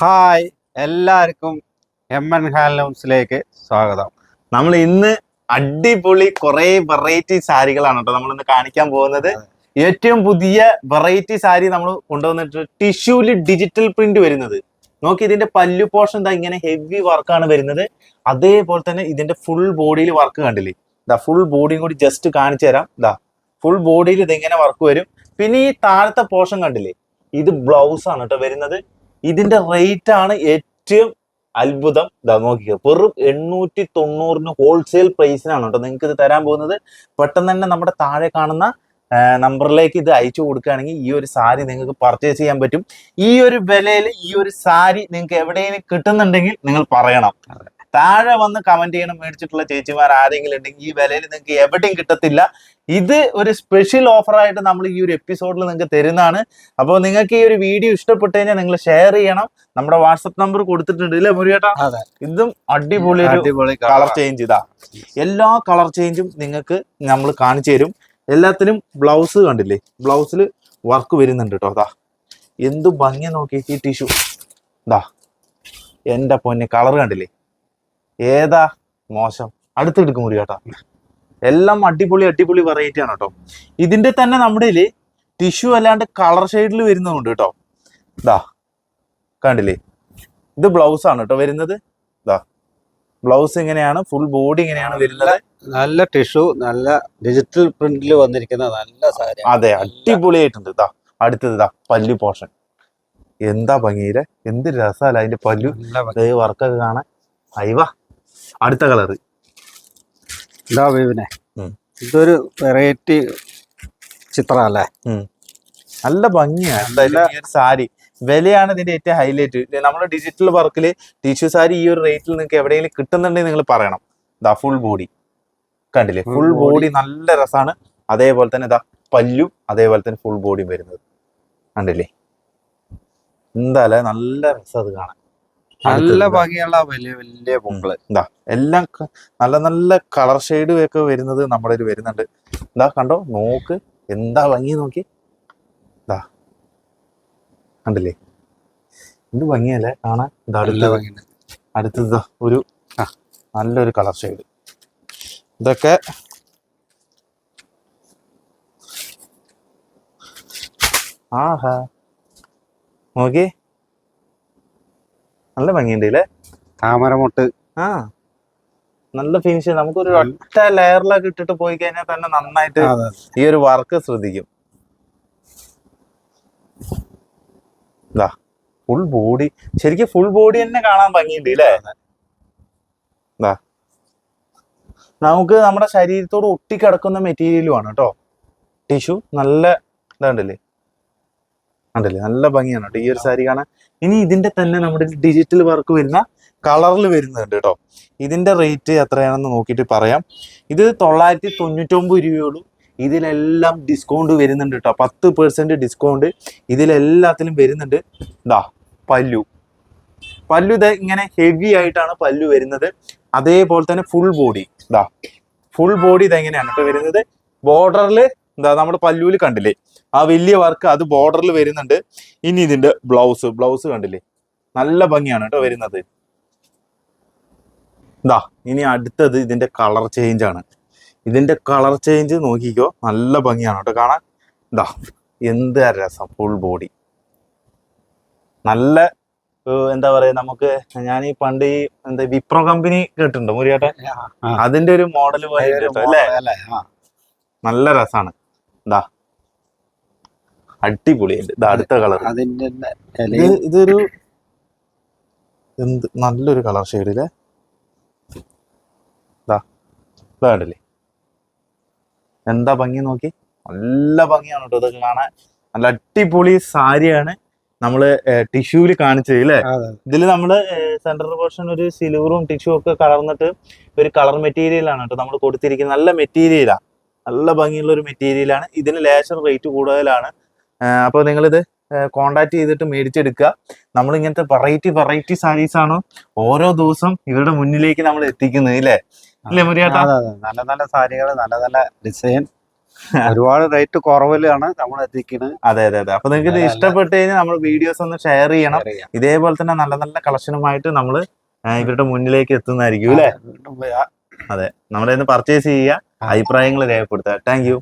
Hi എല്ലാവർക്കും M N ഹാൻഡ്ലൂംസിലേക്ക് സ്വാഗതം. നമ്മൾ ഇന്ന് അടിപൊളി കുറെ വെറൈറ്റി സാരികളാണ് കേട്ടോ നമ്മൾ ഇന്ന് കാണിക്കാൻ പോകുന്നത്. ഏറ്റവും പുതിയ വെറൈറ്റി സാരി നമ്മൾ കൊണ്ടുവന്നിട്ട് ടിഷ്യൂൽ ഡിജിറ്റൽ പ്രിന്റ് വരുന്നത്. നോക്കി ഇതിന്റെ പല്ലു പോർഷൻ എന്താ ഇങ്ങനെ ഹെവി വർക്കാണ് വരുന്നത്. അതേപോലെ തന്നെ ഇതിന്റെ ഫുൾ ബോഡിയിൽ വർക്ക് കണ്ടില്ലേ? ഇതാ ഫുൾ ബോഡിയും കൂടി ജസ്റ്റ് കാണിച്ചു തരാം. ഇതാ ഫുൾ ബോഡിയിൽ ഇതെങ്ങനെ വർക്ക് വരും. പിന്നെ ഈ താഴത്തെ പോർഷൻ കണ്ടില്ലേ? ഇത് ബ്ലൗസ് ആണ് കേട്ടോ വരുന്നത്. ഇതിന്റെ റേറ്റ് ആണ് ഏറ്റവും അത്ഭുതം. ഇതാ നോക്കിക്കോ വെറും എണ്ണൂറ്റി തൊണ്ണൂറിന് ഹോൾസെയിൽ പ്രൈസിനാണ് കേട്ടോ നിങ്ങൾക്ക് ഇത് തരാൻ പോകുന്നത്. പെട്ടെന്ന് തന്നെ നമ്മുടെ താഴെ കാണുന്ന നമ്പറിലേക്ക് ഇത് അയച്ചു കൊടുക്കുകയാണെങ്കിൽ ഈ ഒരു സാരി നിങ്ങൾക്ക് പർച്ചേസ് ചെയ്യാൻ പറ്റും. ഈ ഒരു വിലയിൽ ഈ ഒരു സാരി നിങ്ങൾക്ക് എവിടെയെങ്കിലും കിട്ടുന്നുണ്ടെങ്കിൽ നിങ്ങൾ പറയണം. താഴെ വന്ന് കമന്റ് ചെയ്യണം മേടിച്ചിട്ടുള്ള ചേച്ചിമാർ ആരെങ്കിലും ഉണ്ടെങ്കിൽ ഈ വിലയിൽ നിങ്ങൾക്ക് എവിടെയും കിട്ടത്തില്ല. ഇത് ഒരു സ്പെഷ്യൽ ഓഫറായിട്ട് നമ്മൾ ഈ ഒരു എപ്പിസോഡിൽ നിങ്ങൾക്ക് തരുന്നതാണ്. അപ്പോൾ നിങ്ങൾക്ക് ഈ ഒരു വീഡിയോ ഇഷ്ടപ്പെട്ടു കഴിഞ്ഞാൽ നിങ്ങൾ ഷെയർ ചെയ്യണം. നമ്മുടെ വാട്സപ്പ് നമ്പർ കൊടുത്തിട്ടുണ്ട് ഇല്ലേ മുരിയേട്ടാ ഇതും അടിപൊളി അടിപൊളി കളർ ചേഞ്ച് ഇതാ. എല്ലാ കളർ ചേഞ്ചും നിങ്ങൾക്ക് നമ്മൾ കാണിച്ചു തരും. എല്ലാത്തിനും ബ്ലൗസ് കണ്ടില്ലേ? ബ്ലൗസിൽ വർക്ക് വരുന്നുണ്ട് കേട്ടോ അതാ എന്ത് ഭംഗി നോക്കി ഈ ടിഷ്യൂ ഇതാ എന്റെ പൊന്നെ കളർ കണ്ടില്ലേ? ഏതാ? മോശം. അടുത്തെടുക്കും മുറി കേട്ടോ എല്ലാം അടിപൊളി അടിപൊളി വെറൈറ്റി ആണ് കേട്ടോ ഇതിന്റെ തന്നെ നമ്മുടെ ടിഷ്യൂ അല്ലാണ്ട് കളർ ഷെയ്ഡിൽ വരുന്നതുണ്ട് കേട്ടോ ഇതാ കണ്ടില്ലേ? ഇത് ബ്ലൗസ് ആണ് കേട്ടോ വരുന്നത്. ഇതാ ബ്ലൗസ് ഇങ്ങനെയാണ് ഫുൾ ബോഡി ഇങ്ങനെയാണ് വരുന്നത്. നല്ല ടിഷ്യൂ നല്ല ഡിജിറ്റൽ പ്രിന്റിൽ വന്നിരിക്കുന്ന നല്ല സാരി അതെ അടിപൊളിയായിട്ടുണ്ട്. ഇതാ അടുത്തത് ഇതാ പല്ലു പോർഷൻ. എന്താ ഭംഗിയിലെ? എന്ത് രസമല്ല അതിന്റെ പല്ലു. വർക്കൊക്കെ കാണാൻ. അയവാ. അടുത്ത കളറ് ഇതാ വേവിനെ. ഇതൊരു വെറൈറ്റി ചിത്രം അല്ലേ നല്ല ഭംഗിയാണ് എന്തായാലും സാരി. വിലയാണ് ഇതിന്റെ ഏറ്റവും ഹൈലൈറ്റ് നമ്മുടെ ഡിജിറ്റൽ വർക്കിൽ ടിഷ്യൂ സാരി ഈ ഒരു റേറ്റിൽ നിങ്ങൾക്ക് എവിടെയെങ്കിലും കിട്ടുന്നുണ്ടെങ്കിൽ നിങ്ങൾ പറയണം. ദാ ഫുൾ ബോഡി കണ്ടില്ലേ? ഫുൾ ബോഡി നല്ല രസമാണ് അതേപോലെ തന്നെ ദാ പല്ലും അതേപോലെ തന്നെ ഫുൾ ബോഡിയും വരുന്നത്. കണ്ടില്ലേ? എന്തായാലും നല്ല രസം അത് കാണാൻ. നല്ല ഭംഗിയുള്ള വലിയ വലിയ പൂക്കൾ. എന്താ എല്ലാം നല്ല നല്ല കളർ ഷെയ്ഡ് ഒക്കെ വരുന്നത് നമ്മുടെ ഒരു വരുന്നുണ്ട്. എന്താ കണ്ടോ? നോക്ക്. എന്താ ഭംഗി നോക്കി. ഇതാ കണ്ടില്ലേ? എന്ത് ഭംഗിയല്ലേ? കാണാൻ. അടുത്തത്. ഭംഗിയുണ്ട്. അടുത്തത് ഒരു നല്ലൊരു കളർ ഷെയ്ഡ്. ഇതൊക്കെ ആഹാ. നോക്കി നല്ല ഭംഗിയുണ്ട് അല്ലേ താമരമൊട്ട്. ആ. നല്ല ഫിനിഷ് നമുക്കൊരു ഒറ്റ ലെയറിലൊക്കെ ഇട്ടിട്ട് പോയി കഴിഞ്ഞാൽ തന്നെ നന്നായിട്ട് ഈ ഒരു വർക്ക് ശ്രദ്ധിക്കും. ഇതാ ഫുൾ ബോഡി ശരിക്കും ഫുൾ ബോഡി തന്നെ കാണാൻ ഭംഗിയുണ്ട് അല്ലേ ഇതാ നമുക്ക് നമ്മുടെ ശരീരത്തോട് ഒട്ടിക്കിടക്കുന്ന മെറ്റീരിയലുമാണ് കേട്ടോ. ടിഷ്യൂ നല്ല ഇതാണ്ടല്ലേ? കണ്ടല്ലേ? നല്ല ഭംഗിയാണ് കേട്ടോ. ഈ ഒരു സാരി കാണാൻ. ഇനി ഇതിന്റെ തന്നെ നമ്മുടെ ഡിജിറ്റൽ വർക്ക് വരുന്ന കളറിൽ വരുന്നുണ്ട് കേട്ടോ. ഇതിന്റെ റേറ്റ് എത്രയാണെന്ന് നോക്കിയിട്ട് പറയാം. ഇത് തൊള്ളായിരത്തി തൊണ്ണൂറ്റൊമ്പത് രൂപയുള്ളൂ ഇതിലെല്ലാം ഡിസ്കൗണ്ട് വരുന്നുണ്ട് കേട്ടോ. പത്ത് പെർസെന്റ് ഡിസ്കൗണ്ട് ഇതിലെല്ലാത്തിലും വരുന്നുണ്ട്. ഇതാ പല്ലു. പല്ലു ഇത് ഇങ്ങനെ ഹെവി ആയിട്ടാണ് പല്ലു വരുന്നത്. അതേപോലെ തന്നെ ഫുൾ ബോഡി ഇതാ ഫുൾ ബോഡി ഇത് എങ്ങനെയാണ് കേട്ടോ വരുന്നത്. ബോർഡറിൽ എന്താ നമ്മുടെ പല്ലൂൽ കണ്ടില്ലേ? ആ വലിയ വർക്ക് അത് ബോർഡറിൽ വരുന്നുണ്ട്. ഇനി ഇതിന്റെ ബ്ലൗസ് ബ്ലൗസ് കണ്ടില്ലേ? നല്ല ഭംഗിയാണ് കേട്ടോ വരുന്നത്. ഇതാ ഇനി അടുത്തത് ഇതിന്റെ കളർ ചേഞ്ച് ആണ്. ഇതിന്റെ കളർ ചേഞ്ച് നോക്കിക്കോ നല്ല ഭംഗിയാണ് കേട്ടോ കാണാൻ. ഇതാ എന്ത് രസം ഫുൾ ബോഡി നല്ല എന്താ പറയാ നമുക്ക് ഞാൻ ഈ പണ്ട് ഈ എന്താ വിപ്രോ കമ്പനി കേട്ടിട്ടുണ്ടോ മുരിയാട്ടെ അതിന്റെ ഒരു മോഡൽ പോലെ അല്ലേ? നല്ല രസാണ്. ഇതാ അടിപൊളിയുണ്ട് ഇത് അടുത്ത കളർ ഇതൊരു എന്ത് നല്ലൊരു കളർ ഷെയ്ഡിലെ കണ്ടില്ലേ? എന്താ ഭംഗി നോക്കി? നല്ല ഭംഗിയാണ് കേട്ടോ ഇതൊക്കെ കാണാൻ നല്ല അടിപൊളി സാരിയാണ് നമ്മൾ ടിഷ്യൂൽ കാണിച്ചത് അല്ലേ ഇതിൽ നമ്മൾ സെൻട്രൽ പോർഷൻ ഒരു സിൽവറും ടിഷ്യൂ ഒക്കെ കലർന്നിട്ട് ഒരു കളർ മെറ്റീരിയൽ ആണ് കേട്ടോ നമ്മൾ കൊടുത്തിരിക്കുന്നത്. നല്ല മെറ്റീരിയലാ നല്ല ഭംഗിയുള്ള ഒരു മെറ്റീരിയലാണ് ഇതിന് ലേശം റേറ്റ് കൂടുതലാണ്. അപ്പോൾ നിങ്ങളിത് കോണ്ടാക്ട് ചെയ്തിട്ട് മേടിച്ചെടുക്കുക. നമ്മൾ ഇങ്ങനത്തെ വെറൈറ്റി വെറൈറ്റി സാരീസ് ആണ് ഓരോ ദിവസം ഇവരുടെ മുന്നിലേക്ക് നമ്മൾ എത്തിക്കുന്നത് ഇല്ലേ? ഇല്ലേ മുരിയാട്ടാ. നല്ല നല്ല സാരികൾ നല്ല നല്ല ഡിസൈൻ ഒരുപാട് റേറ്റ് കുറവിലാണ് നമ്മൾ എത്തിക്കുന്നത്. അതെ അതെ അതെ. അപ്പൊ നിങ്ങൾക്ക് ഇത് ഇഷ്ടപ്പെട്ട് കഴിഞ്ഞാൽ നമ്മൾ വീഡിയോസ് ഒന്ന് ഷെയർ ചെയ്യണം. ഇതേപോലെ തന്നെ നല്ല നല്ല കളക്ഷനുമായിട്ട് നമ്മൾ ഇവരുടെ മുന്നിലേക്ക് എത്തുന്നതായിരിക്കും അല്ലേ അതെ. നമ്മളിന്ന് നമ്മുടെ പർച്ചേസ് ചെയ്യുക. അഭിപ്രായങ്ങൾ രേഖപ്പെടുത്തുക താങ്ക് യു.